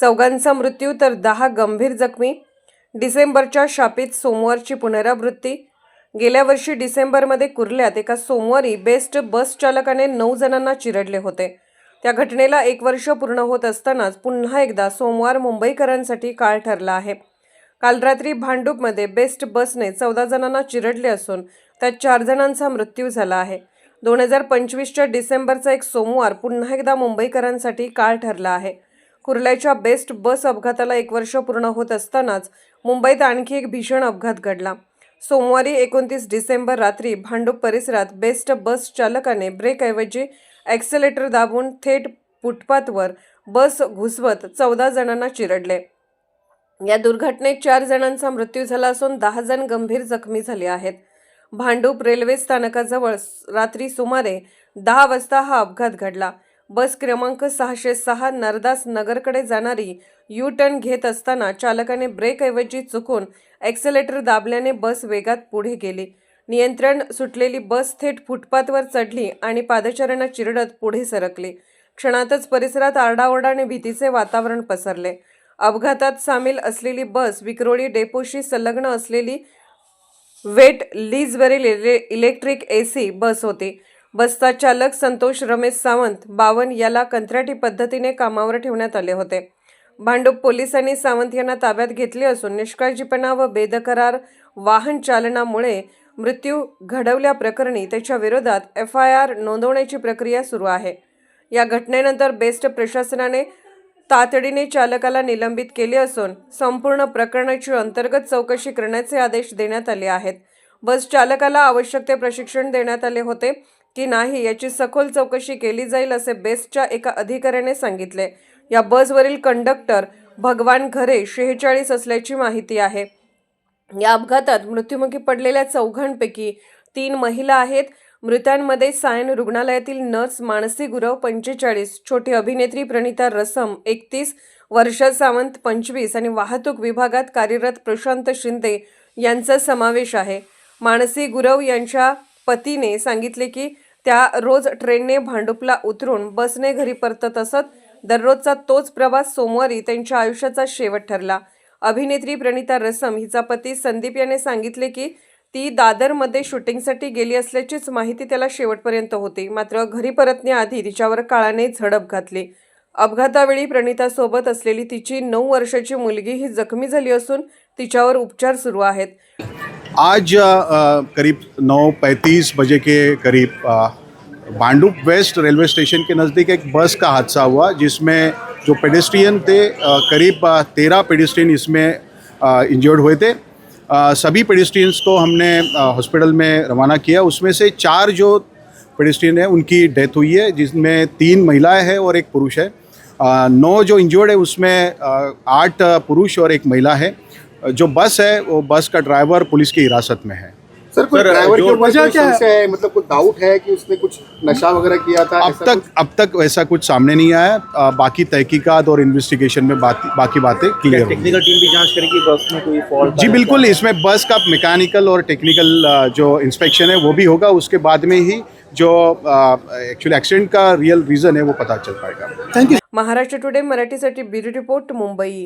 चौघांचा मृत्यू तर दहा गंभीर जखमी. डिसेंबरच्या शापीत सोमवारची पुनरावृत्ती. गेल्या वर्षी डिसेंबरमध्ये कुर्ल्यात एका सोमवारी बेस्ट बस चालकाने नऊ जणांना चिरडले होते. त्या घटनेला एक वर्ष पूर्ण होत असतानाच पुन्हा एकदा सोमवार मुंबईकरांसाठी काळ ठरला आहे. काल रात्री भांडूपमध्ये बेस्ट बसने चौदा जणांना चिरडले असून त्यात चार जणांचा मृत्यू झाला आहे. दोन हजार पंचवीसच्या डिसेंबरचा एक सोमवार पुन्हा एकदा मुंबईकरांसाठी काळ ठरला आहे. कुर्ल्याच्या बेस्ट बस अपघाताला एक वर्ष पूर्ण होत असतानाच मुंबईत आणखी एक भीषण अपघात घडला. सोमवारी एकोणतीस डिसेंबर रात्री भांडूप परिसरात बेस्ट बस चालकाने ब्रेकऐवजी ॲक्सेलेटर दाबून थेट फुटपाथवर बस घुसवत चौदा जणांना चिरडले. या दुर्घटनेत चार जणांचा मृत्यू झाला असून दहा जण गंभीर जखमी झाले आहेत. भांडूप रेल्वे स्थानकाजवळ रात्री सुमारे दहा वाजता हा अपघात घडला. बस क्रमांक सहाशे सहा नरदास नगरकडे जाणारी यू टर्न घेत असताना चालकाने ब्रेकऐवजी चुकून ॲक्सेलेटर दाबल्याने बस वेगात पुढे गेली. नियंत्रण सुटलेली बस थेट फुटपाथवर चढली आणि पादचाऱ्यांना चिरडत पुढे सरकली. क्षणातच परिसरात आरडाओरडा आणि भीतीचे वातावरण पसरले. अपघातात सामील असलेली बस विक्रोळी डेपोशी संलग्न असलेली वेट लीजवरील इले इलेक्ट्रिक ए सी बस होती. बसचा चालक संतोष रमेश सावंत बावन याला कंत्राटी पद्धतीने कामावर ठेवण्यात आले होते. भांडूप पोलिसांनी सावंत यांना ताब्यात घेतले असून निष्काळजीपणा व बेदकरार वाहन चालनामुळे मृत्यू घडवल्याप्रकरणी त्याच्या विरोधात एफ आय आर नोंदवण्याची प्रक्रिया सुरू आहे. या घटनेनंतर बेस्ट प्रशासनाने तातडीने चालकाला निलंबित केले असून संपूर्ण प्रकरणाची अंतर्गत चौकशी करण्याचे आदेश देण्यात आले आहेत. बस चालकाला आवश्यक ते प्रशिक्षण देण्यात आले होते. की नाही याची सखोल चौकशी केली जाईल असे बेस्टच्या एका अधिकाऱ्याने सांगितले. या बसवरील कंडक्टर भगवान घरे शेहेचाळीस असल्याची माहिती आहे. या अपघातात मृत्युमुखी पडलेल्या चौघांपैकी तीन महिला आहेत. मृतांमध्ये सायन रुग्णालयातील नर्स मानसी गुरव पंचेचाळीस छोटी अभिनेत्री प्रणिता रसम एकतीस वर्षा सावंत पंचवीस आणि वाहतूक विभागात कार्यरत प्रशांत शिंदे यांचा समावेश आहे. मानसी गुरव यांच्या पतीने सांगितले की त्या रोज ट्रेनने भांडुपला उतरून बसने घरी परतत असत दररोजचा तोच प्रवास सोमवारी त्यांच्या आयुष्याचा शेवट ठरला. अभिनेत्री प्रणिता रसम हिचा पती संदीप याने सांगितले की ती दादरमध्ये शूटिंगसाठी गेली असल्याचीच माहिती त्याला शेवटपर्यंत होती. मात्र घरी परतण्याआधी तिच्यावर काळाने झडप घातली. अपघातावेळी प्रणितासोबत असलेली तिची नऊ वर्षाची मुलगी ही जखमी झाली असून तिच्यावर उपचार सुरू आहेत. आज करीब 9:35 बजे के करीब भांडुप वेस्ट रेलवे स्टेशन के नज़दीक एक बस का हादसा हुआ, जिसमें जो पेडेस्ट्रियन थे करीब तेरह पेडेस्ट्रियन इसमें इंजर्ड हुए थे। सभी पेडेस्ट्रियंस को हमने हॉस्पिटल में रवाना किया। उसमें से चार जो पेडेस्ट्रियन है, उनकी डेथ हुई है, जिसमें तीन महिलाएँ हैं और एक पुरुष है। नौ जो इंजर्ड है, उसमें आठ पुरुष और एक महिला है। जो बस है वो बस का ड्राइवर पुलिस की हिरासत में है। सर कोई ड्राइवर की वजह क्या है? मतलब कुछ डाउट है कि उसने कुछ नशा वगैरह किया था अब तक अब तक वैसा कुछ सामने नहीं आया। अ, बाकी तहकीकात और इन्वेस्टिगेशन में बात, बाकी बातें क्लियर टेक्निकल टीम भी जाँच करेगी बस में कोई फॉल्ट जी बिल्कुल इसमें बस का मैकेनिकल और टेक्निकल जो इंस्पेक्शन है वो भी होगा। उसके बाद में ही जो एक्चुअली एक्सीडेंट का रियल रीज़न है वो पता चल पाएगा। थैंक यू महाराष्ट्र टुडे मराठीसाठी ब्युरो रिपोर्ट मुंबई.